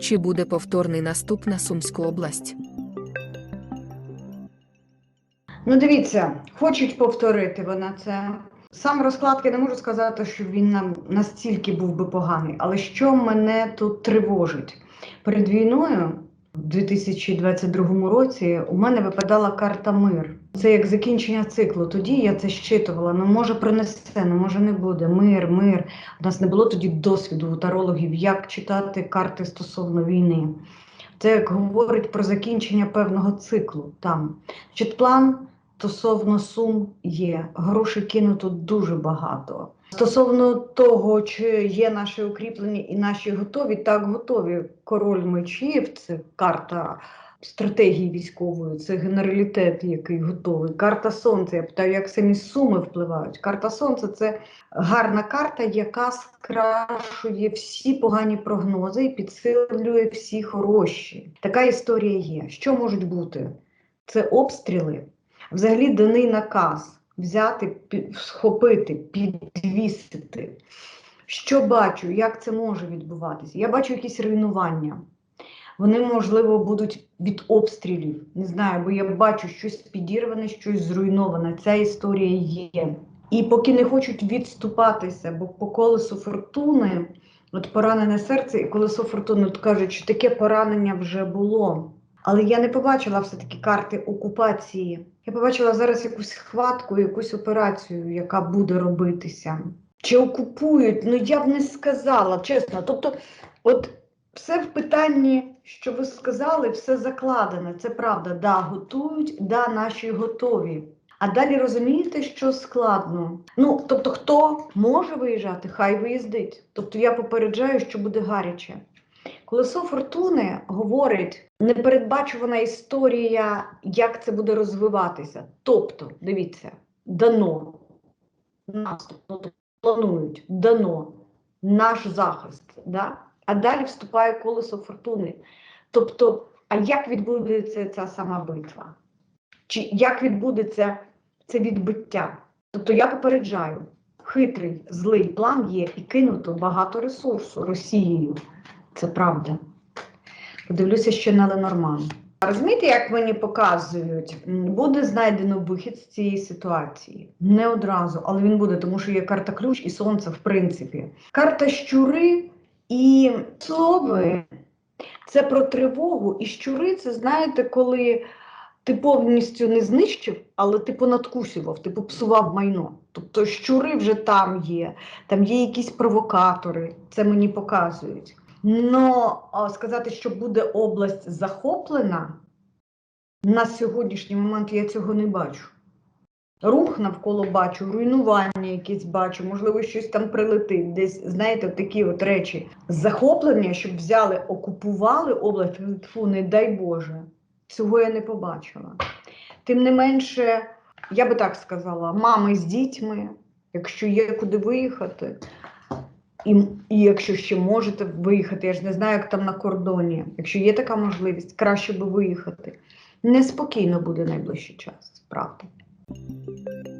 Чи буде повторний наступ на Сумську область? Ну, дивіться, хочуть повторити вона це. Сам розклад я не можу сказати, що він нам настільки був би поганий. Але що мене тут тривожить? Перед війною, у 2022 році, у мене випадала карта мир. Це як закінчення циклу. Тоді я це щитувала. Ну, може, принесе, ну може не буде. Мир, мир. У нас не було тоді досвіду у тарологів, як читати карти стосовно війни. Це як говорить про закінчення певного циклу там. Значить, план стосовно сум є. Грошей кинуто дуже багато. Стосовно того, чи є наші укріплені і наші готові, так готові. Король мечів це карта стратегії військової, це генералітет, який готовий. Карта сонця. Я питаю, як самі суми впливають. Карта сонця це гарна карта, яка скрашує всі погані прогнози і підсилює всі хороші. Така історія є. Що можуть бути? Це обстріли. Взагалі даний наказ взяти, схопити, підвісити. Що бачу, як це може відбуватися? Я бачу якісь руйнування. Вони, можливо, будуть від обстрілів. Не знаю, бо я бачу щось підірване, щось зруйноване. Ця історія є. І поки не хочуть відступатися, бо по колесу фортуни, от поранене серце і колесо фортуни, от кажуть, що таке поранення вже було. Але я не побачила все-таки карти окупації. Я побачила зараз якусь хватку, якусь операцію, яка буде робитися. Чи окупують? Ну я б не сказала, чесно. Тобто, от все в питанні, що ви сказали, все закладено. Це правда. Да, готують, да, наші готові. А далі розумієте, що складно. Ну, тобто, хто може виїжджати, хай виїздить. Тобто я попереджаю, що буде гаряче. Колесо фортуни говорить непередбачувана історія, як це буде розвиватися. Тобто, дивіться, дано наступ, ну, тобто планують, дано наш захист. Да? А далі вступає колесо фортуни. Тобто, а як відбудеться ця сама битва? Чи як відбудеться це відбиття? Тобто я попереджаю, хитрий, злий план є і кинуто багато ресурсу Росією. Це правда. Подивлюся ще на Ленорман. Розумієте, як мені показують, буде знайдено вихід з цієї ситуації. Не одразу, але він буде, тому що є карта ключ і сонце, в принципі. Карта щури і сови це про тривогу. І щури це знаєте, коли ти повністю не знищив, але ти понадкусював, ти попсував майно. Тобто щури вже там є, там є якісь провокатори, це мені показують. Но сказати, що буде область захоплена, на сьогоднішній момент я цього не бачу. Рух навколо бачу, руйнування якісь бачу, можливо, щось там прилетить. Десь, знаєте, такі от речі. Захоплення, щоб взяли, окупували область, фу, не дай Боже. Цього я не побачила. Тим не менше, я би так сказала, мами з дітьми, якщо є куди виїхати, і, і якщо ще можете виїхати, я ж не знаю, як там на кордоні. Якщо є така можливість, краще би виїхати. Неспокійно буде найближчий час, правда.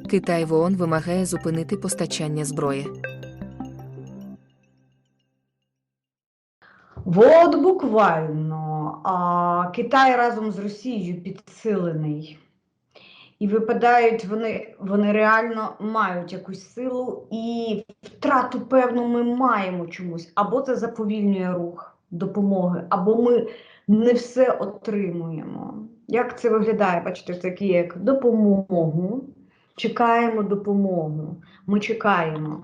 Китай в ООН вимагає зупинити постачання зброї. От буквально а, Китай разом з Росією підсилений. І випадають вони, вони реально мають якусь силу, і втрату певну ми маємо чомусь. Або це заповільнює рух допомоги, або ми не все отримуємо. Як це виглядає? Бачите, це таке як допомогу. Чекаємо допомогу. Ми чекаємо.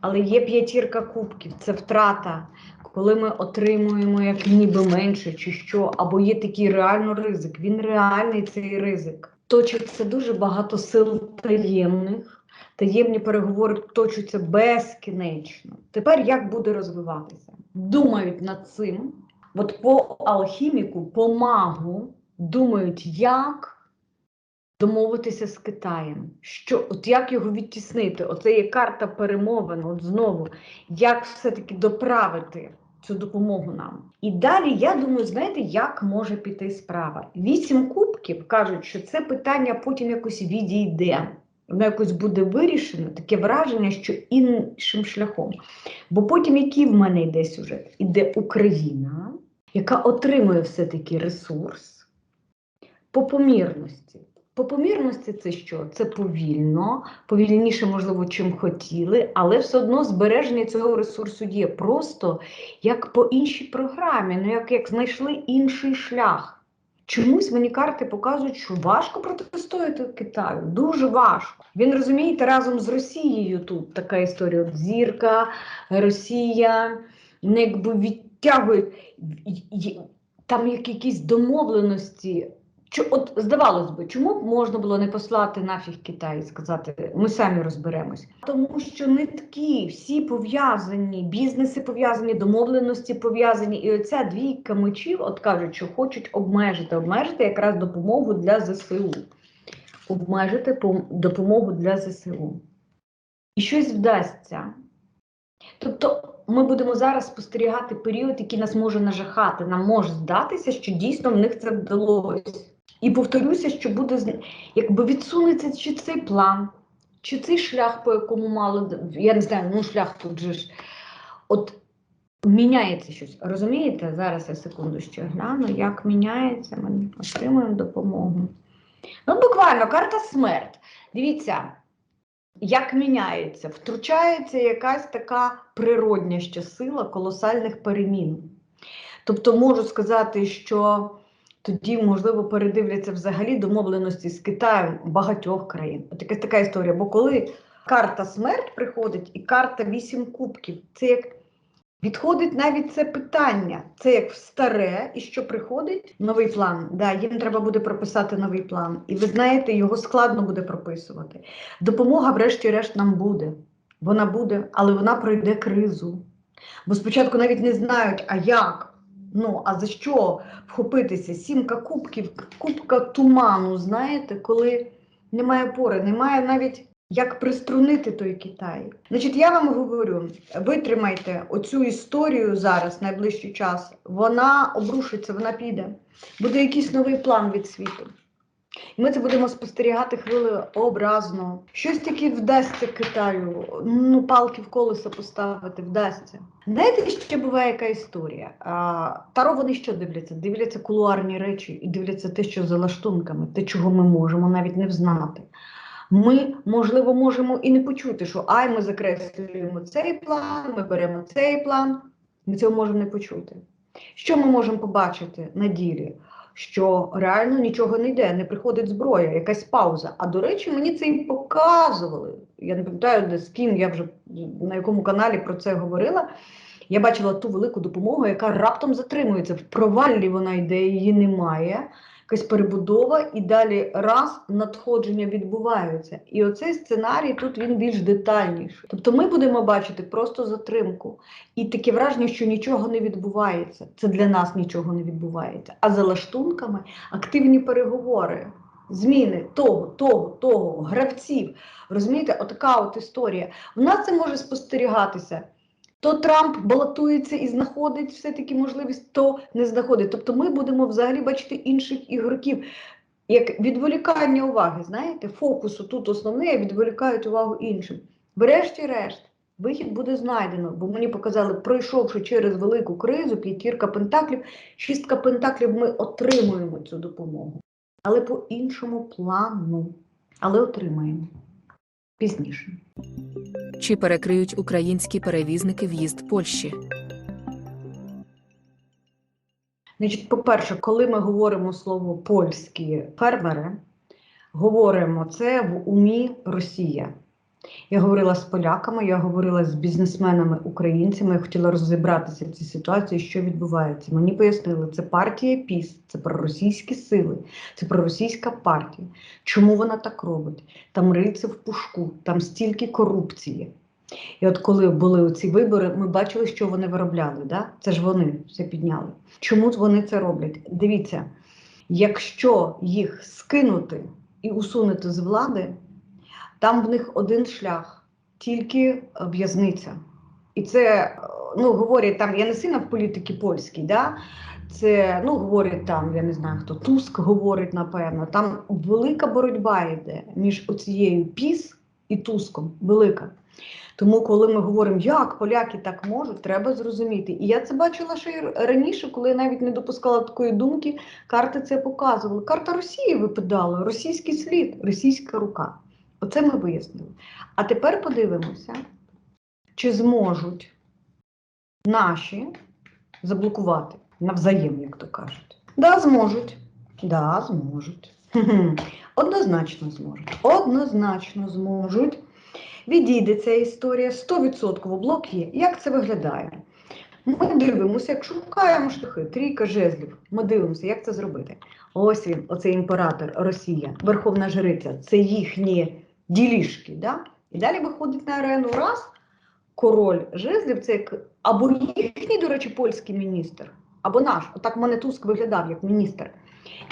Але є п'ятірка кубків, це втрата, коли ми отримуємо як ніби менше чи що, або є такий реально ризик. Він реальний цей ризик. Точиться дуже багато сил таємних. Таємні переговори точаться безкінечно. Тепер як буде розвиватися? Думають над цим. От по алхіміку, по магу думають, як домовитися з Китаєм. Що, от як його відтіснити? Оце є карта перемовин, от знову, як все-таки доправити цю допомогу нам. І далі я думаю, знаєте, як може піти справа? Вісім кубків кажуть, що це питання потім якось відійде. Воно якось буде вирішено, таке враження, що іншим шляхом. Бо потім який в мене йде сюжет? Іде Україна, яка отримує все-таки ресурс по помірності. По помірності це що? Це повільно, повільніше, можливо, чим хотіли, але все одно збереження цього ресурсу є просто як по іншій програмі, ну як, як знайшли інший шлях. Чомусь мені карти показують, що важко протистояти Китаю, дуже важко. Він розумієте, разом з Росією тут така історія. От зірка, Росія, ну, якби відтягують там як якісь домовленості. От здавалось би, чому б можна було не послати нафіг Китай і сказати, ми самі розберемось? Тому що нитки всі пов'язані, бізнеси пов'язані, домовленості пов'язані, і оця двійка мечів, от кажуть, що хочуть обмежити, обмежити якраз допомогу для ЗСУ. Обмежити допомогу для ЗСУ. І щось вдасться. Тобто ми будемо зараз спостерігати період, який нас може нажахати. Нам може здатися, що дійсно в них це вдалося. І повторюся, що буде якби відсунеться чи цей план, чи цей шлях, по якому мало я не знаю, ну шлях тут же ж. От міняється щось. Розумієте? Зараз я секунду ще гляну, як міняється, ми отримуємо допомогу. Ну, буквально карта смерть. Дивіться, як міняється, втручається якась така природня ще сила колосальних перемін. Тобто можу сказати, що тоді, можливо, передивляться взагалі домовленості з Китаєм багатьох країн. От якась така історія. Бо коли карта смерть приходить і карта вісім кубків, це як відходить навіть це питання. Це як в старе, і що приходить новий план. Да, їм треба буде прописати новий план. І ви знаєте, його складно буде прописувати. Допомога, врешті-решт, нам буде. Вона буде, але вона пройде кризу. Бо спочатку навіть не знають, а як. Ну, а за що вхопитися? Сімка кубків, кубка туману, знаєте, коли немає пори, немає навіть як приструнити той Китай. Значить, я вам говорю: витримайте оцю історію зараз, найближчий час, вона обрушиться, вона піде. Буде якийсь новий план від світу. Ми це будемо спостерігати хвилею образно. Щось таки вдасться Китаю, ну, палки в колеса поставити, вдасться. Знаєте, ще буває яка історія? А, Таро вони що дивляться? Дивляться кулуарні речі і дивляться те, що за лаштунками, те, чого ми можемо навіть не взнати. Ми, можливо, можемо і не почути, що ай, ми закреслюємо цей план, ми беремо цей план. Ми цього можемо не почути. Що ми можемо побачити на ділі? Що реально нічого не йде, не приходить зброя, якась пауза. А до речі, мені це і показували. Я не пам'ятаю, де з ким я вже на якому каналі про це говорила. Я бачила ту велику допомогу, яка раптом затримується. В проваллі вона йде, її немає. Якась перебудова, і далі раз надходження відбуваються. І оцей сценарій тут він більш детальніший. Тобто ми будемо бачити просто затримку. І таке враження, що нічого не відбувається. Це для нас нічого не відбувається. А за лаштунками активні переговори, зміни того, того, того, гравців. Розумієте, отака от історія. В нас це може спостерігатися. То Трамп балотується і знаходить все-таки можливість, то не знаходить. Тобто ми будемо взагалі бачити інших ігроків. Як відволікання уваги, знаєте, фокусу тут основний, а відволікають увагу іншим. Врешті-решт, вихід буде знайдено, бо мені показали, пройшовши через велику кризу, п'ятірка пентаклів, шістка пентаклів, ми отримуємо цю допомогу. Але по іншому плану. Але отримаємо пізніше. Чи перекриють українські перевізники в'їзд Польщі? Значить, по-перше, коли ми говоримо слово польські фермери, говоримо це в умі Росія. Я говорила з поляками, я говорила з бізнесменами українцями, я хотіла розібратися в цій ситуації, що відбувається. Мені пояснили, це партія ПІС, це проросійські сили, це проросійська партія. Чому вона так робить? Там риється в пушку, там стільки корупції. І от коли були ці вибори, ми бачили, що вони виробляли. Да? Це ж вони все підняли. Чому вони це роблять? Дивіться, якщо їх скинути і усунути з влади, там в них один шлях, тільки е, в'язниця. І це, е, ну, говорять там, я не сильно в політики польській, да? це, ну, говорять там, я не знаю хто, Туск говорить, напевно, там велика боротьба йде між оцією піс і Туском, велика. Тому, коли ми говоримо, як поляки так можуть, треба зрозуміти. І я це бачила ще й раніше, коли я навіть не допускала такої думки, карти це показували. Карта Росії випадала, російський слід, російська рука. Оце ми вияснили. А тепер подивимося, чи зможуть наші заблокувати навзаєм, як то кажуть. Да, зможуть. Да, зможуть. Однозначно зможуть. Однозначно зможуть. Відійде ця історія, 100% блок є. Як це виглядає? Ми дивимося, як шукаємо шляхи, трійка жезлів. Ми дивимося, як це зробити. Ось він, оцей імператор, Росія, Верховна Жриця, це їхні ділішки. Да? І далі виходить на арену раз. Король жезлів, це як або їхній, до речі, польський міністр, або наш. Отак мене Туск виглядав як міністр.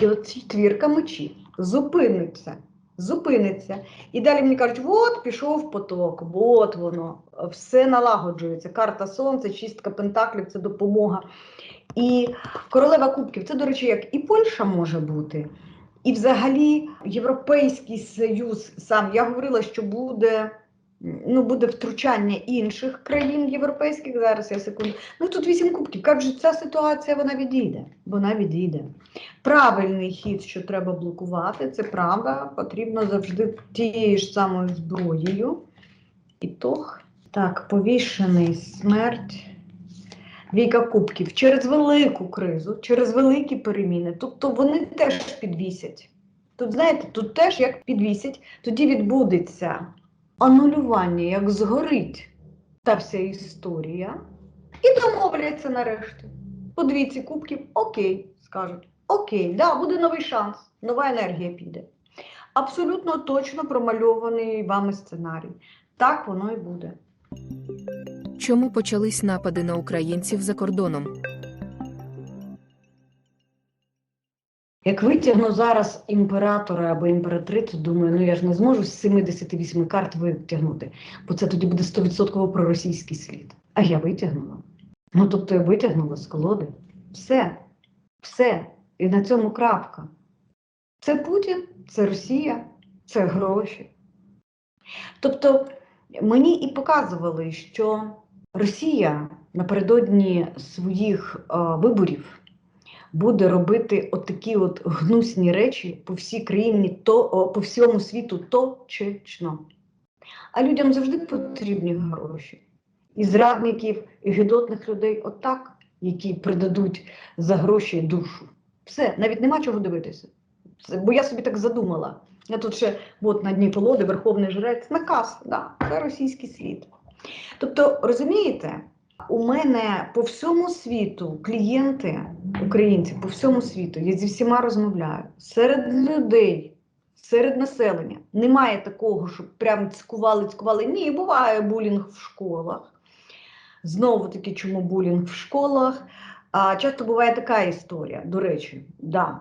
І от четвірка мечів зупиниться, зупиниться. І далі мені кажуть, от пішов поток, от воно, все налагоджується. Карта Сонця, чистка пентаклів це допомога. І королева кубків це, до речі, як і Польща може бути, і взагалі Європейський Союз сам. Я говорила, що буде. Ну, буде втручання інших країн європейських. Зараз я секунду. Ну тут вісім кубків. Як же ця ситуація вона відійде? Вона відійде. Правильний хід, що треба блокувати, це правда. Потрібно завжди тією ж самою зброєю. Ітог. Так, повішений смерть. Віка кубків через велику кризу, через великі переміни. Тобто вони теж підвісять. Тут, знаєте, тут теж як підвісять, тоді відбудеться анулювання, як згорить та вся історія, і домовляться нарешті. По двійці кубків окей, скажуть. Окей, да, буде новий шанс, нова енергія піде. Абсолютно точно промальований вами сценарій. Так воно і буде. Чому почались напади на українців за кордоном? Як витягну зараз імператора або імператрицю, думаю, ну я ж не зможу з 78 карт витягнути, бо це тоді буде 100% проросійський слід. А я витягнула. Ну тобто я витягнула з колоди. Все, все. І на цьому крапка. Це Путін, це Росія, це гроші. Тобто мені і показували, що Росія напередодні своїх е, виборів буде робити отакі от гнусні речі по всій країні, то, по всьому світу точечно. А людям завжди потрібні гроші. І зрадників, і гидотних людей, отак, які придадуть за гроші душу. Все, навіть нема чого дивитися. Це, бо я собі так задумала. Я тут ще от на дні колоди, Верховний Жрець, наказ, да, це російський слід. Тобто, розумієте, у мене по всьому світу клієнти, українці по всьому світу, я зі всіма розмовляю. Серед людей, серед населення немає такого, щоб прям цькували, цькували. Ні, буває булінг в школах. Знову таки, чому булінг в школах? А, часто буває така історія, до речі, да.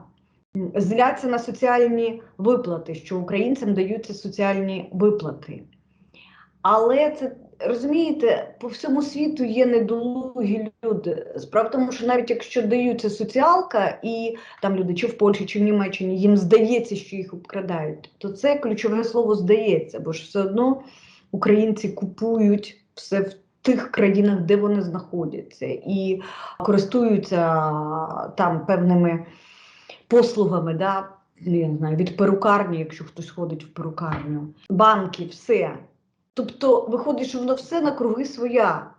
Зляться на соціальні виплати, що українцям даються соціальні виплати. Але це розумієте, по всьому світу є недолугі люди. Справа в тому, що навіть якщо даються соціалка, і там люди чи в Польщі, чи в Німеччині, їм здається, що їх обкрадають, то це ключове слово здається, бо ж все одно українці купують все в тих країнах, де вони знаходяться, і користуються там певними послугами. Да? не знаю, від перукарні, якщо хтось ходить в перукарню, банки, все. Тобто виходить, що воно все на круги своя.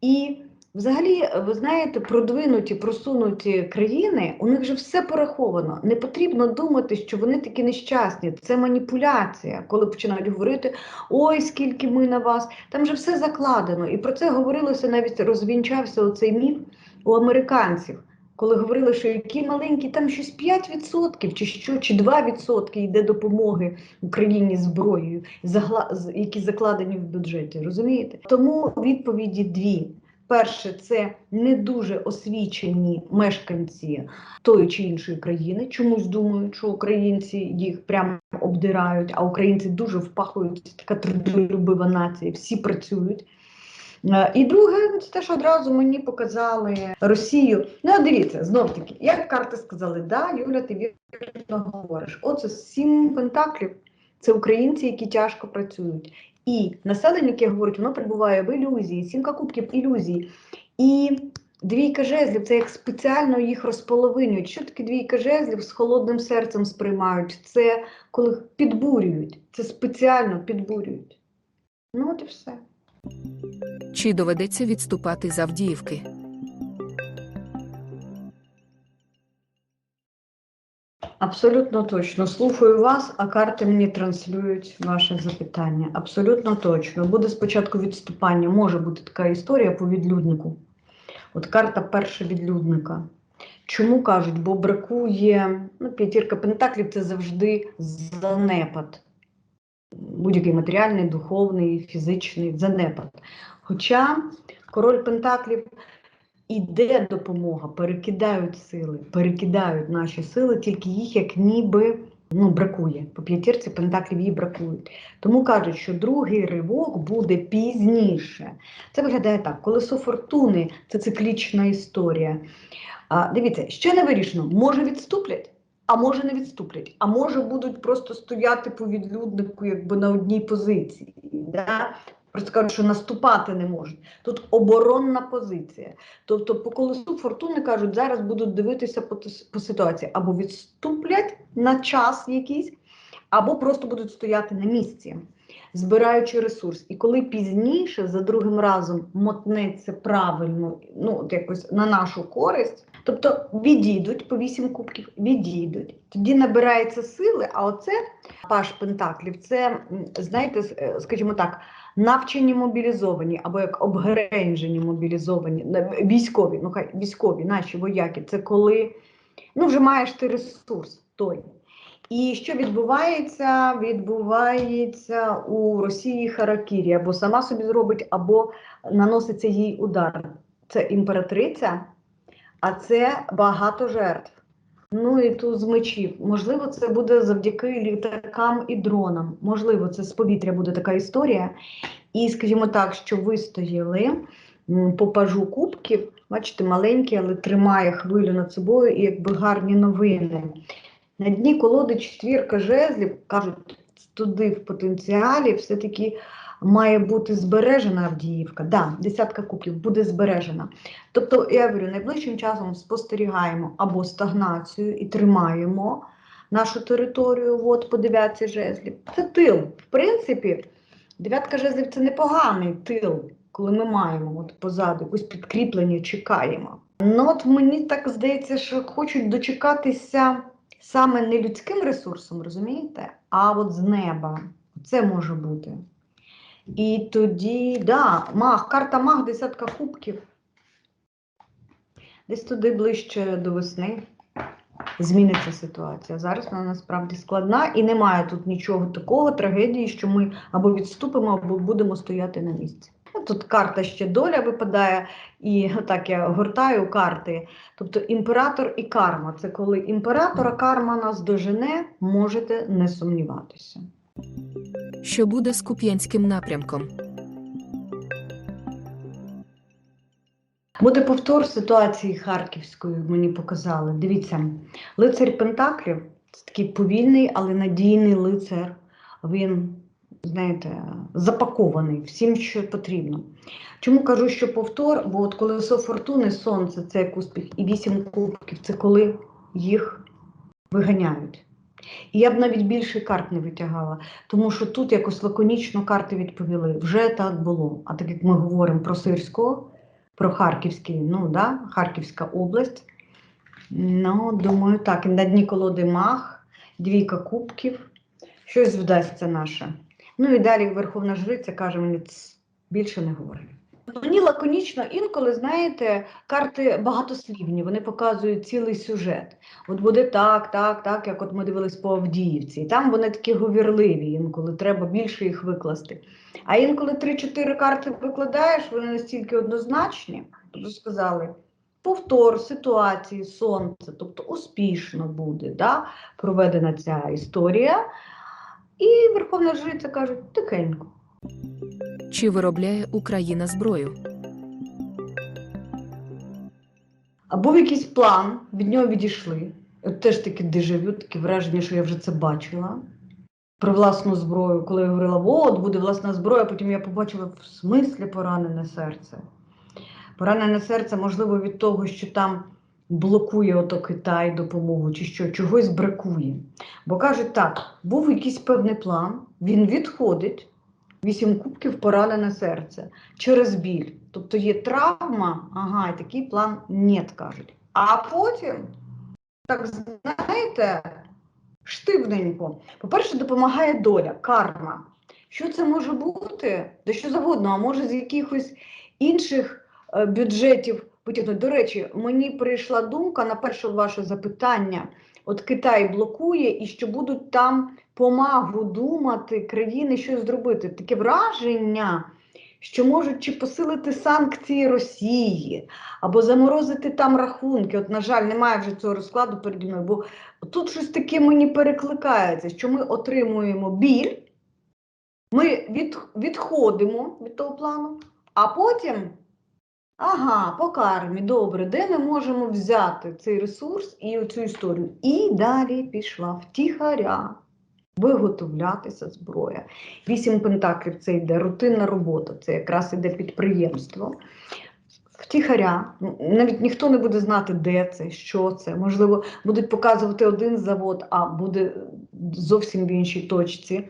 І взагалі, ви знаєте, продвинуті, просунуті країни, у них вже все пораховано. Не потрібно думати, що вони такі нещасні. Це маніпуляція, коли починають говорити: ой, скільки ми на вас. Там вже все закладено. І про це говорилося, навіть розвінчався оцей міф у американців. Коли говорили, що які маленькі, там щось 5% чи що, чи 2% йде допомоги Україні зброєю, які закладені в бюджеті. Розумієте? Тому відповіді дві. Перше, це не дуже освічені мешканці тої чи іншої країни. Чомусь думають, що українці їх прямо обдирають, а українці дуже впахують така трудолюбива нація, всі працюють. Е, І друге, це те, що одразу мені показали Росію. Ну, а дивіться, знов таки, як карти сказали, да, Юля, ти вірно говориш. Оце сім пентаклів. Це українці, які тяжко працюють. І населення, яке говорить, воно перебуває в ілюзії, сімка кубків ілюзії. І двійка жезлів це як спеціально їх розполовинюють. Що таке двійка жезлів з холодним серцем сприймають? Це коли підбурюють, це спеціально підбурюють. Ну, от і все. Чи доведеться відступати з Авдіївки? Абсолютно точно. Слухаю вас, а карти мені транслюють ваше запитання. Абсолютно точно. Буде спочатку відступання. Може бути така історія по відлюднику. От карта перша відлюдника. Чому кажуть? Бо бракує ну, п'ятірка пентаклів це завжди занепад. Будь-який матеріальний, духовний, фізичний занепад. Хоча король пентаклів іде допомога, перекидають сили, перекидають наші сили, тільки їх як ніби ну, бракує. По п'ятірці пентаклів їй бракують. Тому кажуть, що другий ривок буде пізніше. Це виглядає так: колесо фортуни це циклічна історія. А, дивіться, ще не вирішено, може відступлять, а може не відступлять, а може будуть просто стояти по відлюднику якби на одній позиції. Да? Просто кажуть, що наступати не можуть. Тут оборонна позиція. Тобто, по колесу фортуни кажуть, зараз будуть дивитися по, по ситуації або відступлять на час якийсь, або просто будуть стояти на місці, збираючи ресурс. І коли пізніше за другим разом мотнеться правильно, ну якось на нашу користь, тобто відійдуть по вісім кубків, відійдуть. Тоді набирається сили, а оце паш пентаклів, це знаєте, е, скажімо так. Навчені мобілізовані або як обгренжені мобілізовані військові, ну хай військові, наші вояки. Це коли ну вже маєш ти ресурс той. І що відбувається? Відбувається у Росії Харакірі, або сама собі зробить, або наноситься їй удар. Це імператриця, а це багато жертв. Ну і тут з мечів. Можливо, це буде завдяки літакам і дронам. Можливо, це з повітря буде така історія. І, скажімо так, що вистояли по пажу кубків, бачите, маленький, але тримає хвилю над собою і якби гарні новини. На дні колоди четвірка жезлів, кажуть, туди в потенціалі все-таки має бути збережена Авдіївка. Да, десятка кубків буде збережена. Тобто, я говорю, найближчим часом спостерігаємо або стагнацію і тримаємо нашу територію, от по дев'ятці жезлів. Це тил. В принципі, дев'ятка жезлів це непоганий тил, коли ми маємо от позаду якусь підкріплення, чекаємо. Ну от мені так здається, що хочуть дочекатися саме не людським ресурсом, розумієте, а от з неба. Це може бути. І тоді, да, маг, карта маг, десятка кубків. Десь туди ближче до весни зміниться ситуація. Зараз вона насправді складна і немає тут нічого такого, трагедії, що ми або відступимо, або будемо стояти на місці. Ну, Тут карта ще доля випадає, і так я гортаю карти. Тобто імператор і карма. Це коли імператора карма нас дожене, можете не сумніватися. Що буде з Куп'янським напрямком? Буде повтор ситуації Харківської, мені показали. Дивіться, лицар Пентаклів це такий повільний, але надійний лицар. Він, знаєте, запакований всім, що потрібно. Чому кажу, що повтор? Бо от колесо фортуни, сонце це як успіх, і вісім кубків це коли їх виганяють. І я б навіть більше карт не витягала, тому що тут якось лаконічно карти відповіли. Вже так було. А так як ми говоримо про Сирського, про Харківський, ну да, Харківська область. Ну, думаю, так. І на дні колоди мах, двійка кубків. Щось вдасться наше. Ну і далі Верховна Жриця каже мені, більше не говори. Мені лаконічно інколи, знаєте, карти багатослівні, вони показують цілий сюжет. От буде так, так, так, як от ми дивились по Авдіївці. І там вони такі говірливі, інколи треба більше їх викласти. А інколи 3-4 карти викладаєш, вони настільки однозначні, тобто сказали, повтор ситуації, сонце, тобто успішно буде да, проведена ця історія. І Верховна Жриця каже, тихенько. Чи виробляє Україна зброю? А був якийсь план, від нього відійшли. От теж таке дежавю, таке враження, що я вже це бачила. про власну зброю, коли я говорила, от буде власна зброя, потім я побачила в смислі поранене серце. Поранене серце, можливо, від того, що там блокує ото Китай допомогу, чи що, чогось бракує. Бо кажуть так, був якийсь певний план, він відходить, вісім кубків поранене серце через біль. Тобто є травма, ага, і такий план нет, кажуть. А потім, так знаєте, штивненько. По-перше, допомагає доля, карма. Що це може бути? Да що завгодно, а може з якихось інших е, бюджетів витягнути. До речі, мені прийшла думка на перше ваше запитання. От Китай блокує і що будуть там помагу думати країни щось зробити. Таке враження, що можуть чи посилити санкції Росії, або заморозити там рахунки. От, на жаль, немає вже цього розкладу переді мною, бо тут щось таке мені перекликається, що ми отримуємо біль, ми від, відходимо від того плану, а потім. Ага, по кармі, добре, де ми можемо взяти цей ресурс і цю історію? І далі пішла втіхаря виготовлятися зброя. Вісім пентаклів це йде рутинна робота, це якраз іде підприємство. Втіхаря, навіть ніхто не буде знати, де це, що це. Можливо, будуть показувати один завод, а буде зовсім в іншій точці.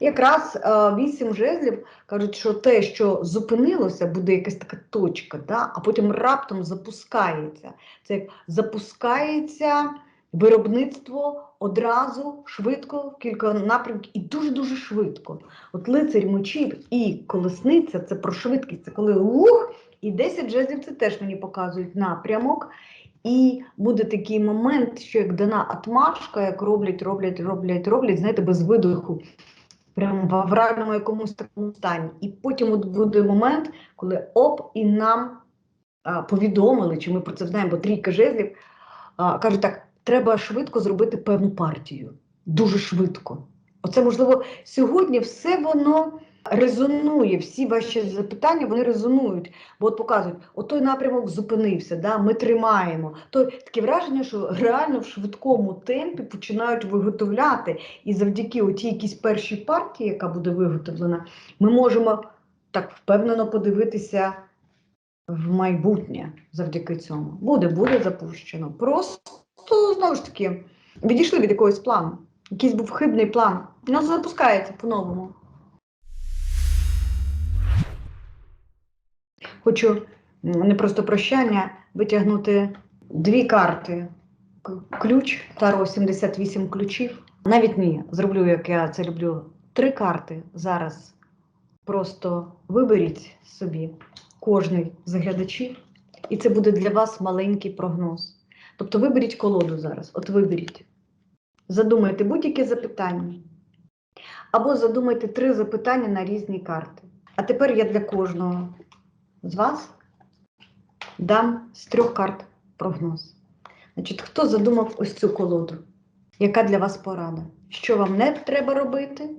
Якраз е, вісім жезлів кажуть, що те, що зупинилося, буде якась така точка, да? а потім раптом запускається. Це як запускається виробництво одразу, швидко, кілька напрямків і дуже-дуже швидко. От лицарь мечів і колесниця це про швидкість, це коли ух, і 10 жезлів це теж мені показують напрямок. І буде такий момент, що як дана атмашка, як роблять, роблять, роблять, роблять, знаєте, без видиху, прямо в авральному якомусь такому стані. І потім от буде момент, коли оп, і нам а, повідомили, чи ми про це знаємо, бо трійка жезлів а, кажуть так, треба швидко зробити певну партію. Дуже швидко. Оце, можливо, сьогодні все воно резонує, всі ваші запитання вони резонують, бо от показують, от той напрямок зупинився, да, ми тримаємо. То таке враження, що реально в швидкому темпі починають виготовляти. І завдяки отій якійсь першій партії, яка буде виготовлена, ми можемо так впевнено подивитися в майбутнє завдяки цьому. Буде, буде запущено. Просто знову ж таки відійшли від якогось плану. Якийсь був хибний план. Ну, запускається по-новому. Хочу не просто прощання витягнути дві карти. Ключ Таро 78 ключів. Навіть ні, зроблю, як я це люблю. Три карти зараз. Просто виберіть собі кожний з глядачів, і це буде для вас маленький прогноз. Тобто виберіть колоду зараз. От виберіть. Задумайте будь-яке запитання. Або задумайте три запитання на різні карти. А тепер я для кожного з вас дам з трьох карт прогноз. Значить, хто задумав ось цю колоду? Яка для вас порада? Що вам не треба робити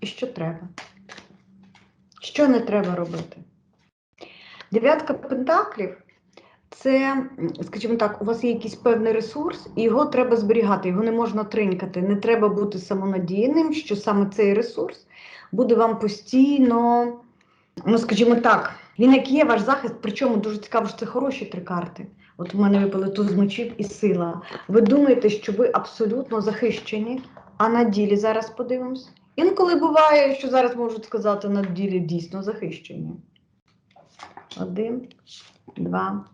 і що треба? Що не треба робити? Дев'ятка пентаклів це, скажімо так, у вас є якийсь певний ресурс, і його треба зберігати, його не можна тринькати. Не треба бути самонадійним, що саме цей ресурс буде вам постійно, ну скажімо так, він як є ваш захист, причому дуже цікаво, що це хороші три карти. От у мене випали туз мечів і сила. Ви думаєте, що ви абсолютно захищені, а на ділі зараз подивимось. Інколи буває, що зараз можуть сказати на ділі дійсно захищені. Один, два,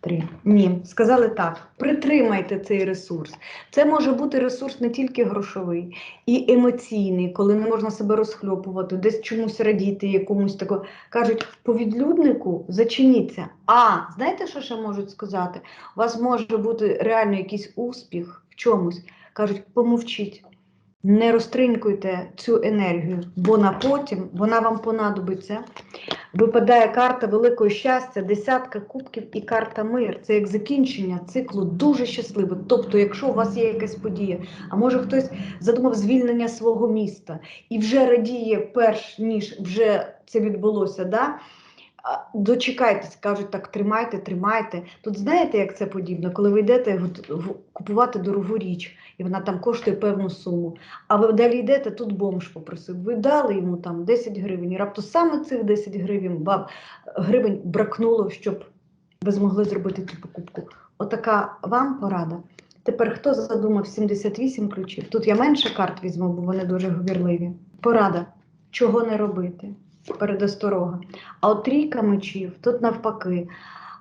три. Ні, сказали так. Притримайте цей ресурс. Це може бути ресурс не тільки грошовий, і емоційний, коли не можна себе розхльопувати, десь чомусь радіти, якомусь такому. Кажуть, по відлюднику зачиніться. А знаєте, що ще можуть сказати? У вас може бути реально якийсь успіх в чомусь. Кажуть, помовчіть. Не розтринькуйте цю енергію, бо на потім вона вам понадобиться. Випадає карта великого щастя, десятка кубків і карта мир. Це як закінчення циклу дуже щасливе. Тобто, якщо у вас є якась подія, а може хтось задумав звільнення свого міста і вже радіє, перш ніж вже це відбулося, да? А, дочекайтесь, кажуть, так тримайте, тримайте. Тут знаєте, як це подібно, коли ви йдете купувати дорогу річ, і вона там коштує певну суму. А ви далі йдете, тут бомж попросив. Ви дали йому там 10 гривень, і раптом саме цих 10 гривень, баб, гривень бракнуло, щоб ви змогли зробити цю покупку. Отака вам порада. Тепер хто задумав 78 ключів? Тут я менше карт візьму, бо вони дуже говірливі. Порада, чого не робити. Передосторога. А от трійка мечів, тут навпаки,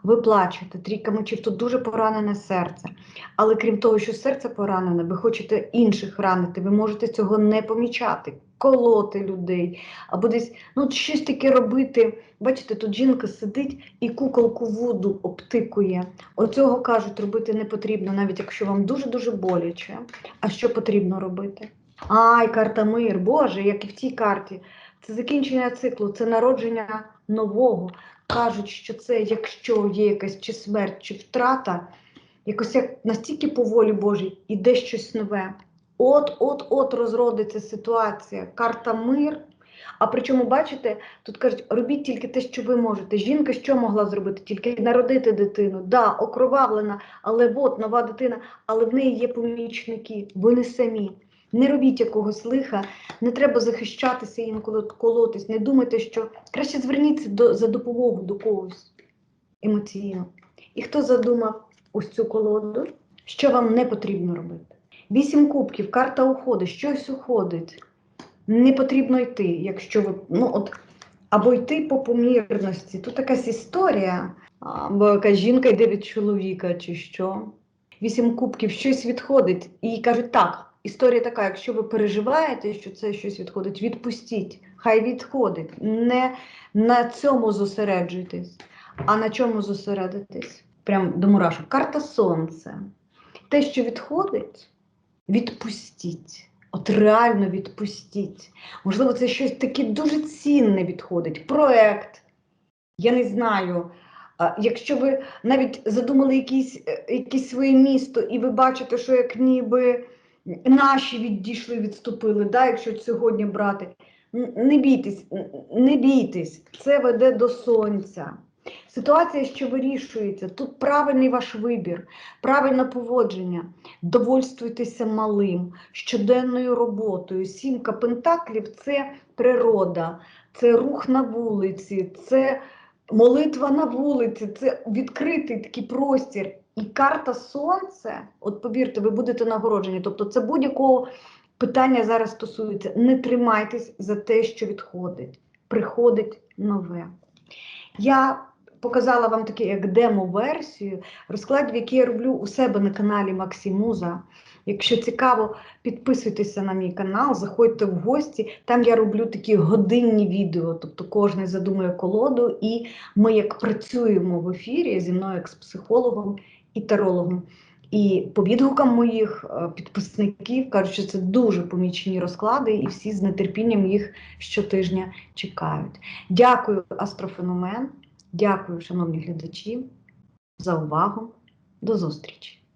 ви плачете. Трійка мечів, тут дуже поранене серце. Але крім того, що серце поранене, ви хочете інших ранити, ви можете цього не помічати, колоти людей, або десь ну, щось таке робити. Бачите, тут жінка сидить і куколку Вуду обтикує. Оцього кажуть, робити не потрібно, навіть якщо вам дуже-дуже боляче. А що потрібно робити? Ай, карта мир, Боже, як і в цій карті. Це закінчення циклу, це народження нового. Кажуть, що це, якщо є якась чи смерть, чи втрата, якось як настільки по волі Божій іде щось нове. От-от-от розродиться ситуація. Карта мир. А причому, бачите, тут кажуть, робіть тільки те, що ви можете. Жінка що могла зробити? Тільки народити дитину. Да, окровавлена, але от нова дитина, але в неї є помічники, ви не самі. Не робіть якогось лиха, не треба захищатися і колотись. Не думайте, що краще зверніться до, за допомогою до когось емоційно. І хто задумав ось цю колоду, що вам не потрібно робити? Вісім кубків, карта уходить, щось уходить. Не потрібно йти, якщо ви. Ну, от, або йти по помірності. Тут якась історія, або якась жінка йде від чоловіка, чи що. Вісім кубків, щось відходить. І кажуть, так, історія така, якщо ви переживаєте, що це щось відходить, відпустіть, хай відходить. Не на цьому зосереджуйтесь, а на чому зосередитись? Прям до мурашок. Карта сонця. Те, що відходить, відпустіть. От реально відпустіть. Можливо, це щось таке дуже цінне відходить. Проект. Я не знаю. Якщо ви навіть задумали якісь, е, якесь своє місто, і ви бачите, що як ніби наші відійшли, відступили, да, якщо сьогодні брати, не бійтесь, не бійтесь, це веде до сонця. Ситуація, що вирішується, тут правильний ваш вибір, правильне поводження. Довольствуйтеся малим, щоденною роботою. Сімка пентаклів це природа, це рух на вулиці, це молитва на вулиці, це відкритий такий простір. І карта сонце, от повірте, ви будете нагороджені. Тобто, це будь-якого питання зараз стосується. Не тримайтесь за те, що відходить. Приходить нове. Я показала вам таке як демо-версію розкладів, які я роблю у себе на каналі Максимуза. Якщо цікаво, підписуйтеся на мій канал, заходьте в гості. Там я роблю такі годинні відео, тобто кожен задумує колоду, і ми як працюємо в ефірі зі мною як з психологом і тарологом. І по відгукам моїх е, підписників кажуть, що це дуже помічні розклади, і всі з нетерпінням їх щотижня чекають. Дякую, астрофеномен. Дякую, шановні глядачі, за увагу. До зустрічі!